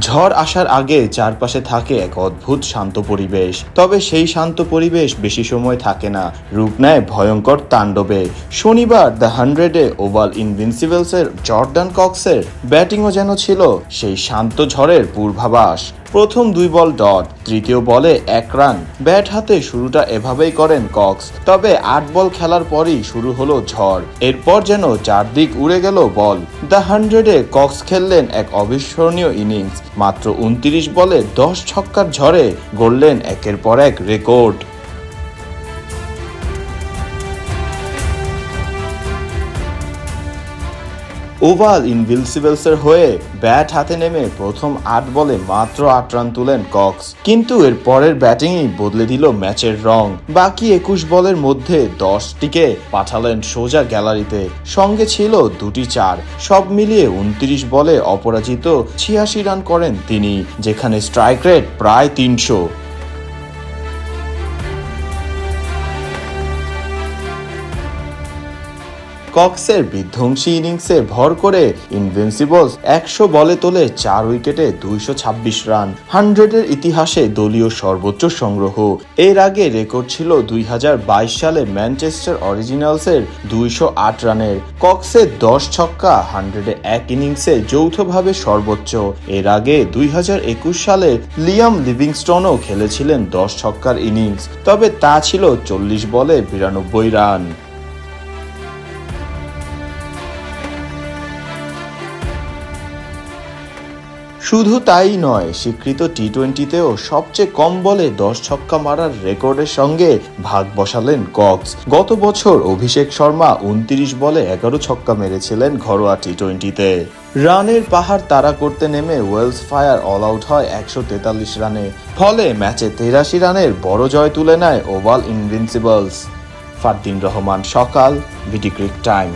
ঝড় আসার আগে চারপাশে থাকে এক অদ্ভুত শান্ত পরিবেশ। তবে সেই শান্ত পরিবেশ বেশি সময় থাকে না। রূপ নেয় ভয়ঙ্কর তাণ্ডবে। শনিবার দ্য হান্ড্রেডে ওভাল ইনভিনসিবলসের জর্ডান কক্সের ব্যাটিংও যেন ছিল সেই শান্ত ঝড়ের পূর্বাভাস। প্রথম দুই বল ডট, তৃতীয় বলে এক রান। ব্যাট হাতে শুরুটা এভাবেই করেন কক্স, তবে আট বল খেলার পরই শুরু হলো ঝড়। এরপর যেন চারদিক উড়ে গেল বল। দ্য হান্ড্রেডে কক্স খেললেন এক অবিস্মরণীয় ইনিংস। মাত্র উনত্রিশ বলে দশ ছক্কার ঝড়ে গড়লেন একের পর এক রেকর্ড। ওভাল ইনভিলসিবলসের হয়ে ব্যাট হাতে নেমে প্রথম আট বলে মাত্র আট রান তুলেন কক্স। কিন্তু এর পরের ব্যাটিংই বদলে দিল ম্যাচের রং। বাকি একুশ বলের মধ্যে দশটিকে পাঠালেন সোজা গ্যালারিতে। সঙ্গে ছিল দুটি চার। সব মিলিয়ে উনত্রিশ বলে অপরাজিত ছিয়াশি রান করেন তিনি, যেখানে স্ট্রাইক রেট প্রায় তিনশো। কক্সের বিধ্বংসী ইনিংসে ভর করে ইনভিনসিবলস একশো বলে তোলে চার উইকেটে দুইশো ছাব্বিশ রান। হান্ড্রেডের ইতিহাসে দলীয় সর্বোচ্চ সংগ্রহ। এর আগে রেকর্ড ছিল দুই হাজার বাইশ সালে ম্যানচেস্টার অরিজিনালসের দুইশো আট রানের। কক্সের দশ ছক্কা, হান্ড্রেডে এক ইনিংসে যৌথভাবে সর্বোচ্চ। এর আগে দুই হাজার একুশ সালে লিয়াম লিভিংস্টনও খেলেছিলেন দশ ছক্কার ইনিংস। তবে তা ছিল চল্লিশ বলে বিরানব্বই রান। শুধু তাই নয়, স্বীকৃত টি টোয়েন্টিতেও সবচেয়ে কম বলে দশ ছক্কা মারার রেকর্ডের সঙ্গে ভাগ বসালেন কক্স। গত বছর অভিষেক শর্মা উনত্রিশ বলে এগারো ছক্কা মেরেছিলেন ঘরোয়া টি টোয়েন্টিতে রানের পাহাড় তাড়া করতে নেমে ওয়েলস ফায়ার অল আউট হয় একশো তেতাল্লিশ রানে। ফলে ম্যাচে তেরাশি রানের বড় জয় তুলে নেয় ওভাল ইনভিনসিবলস। ফারদিন রহমান, সকাল বিটি ক্রিক টাইম।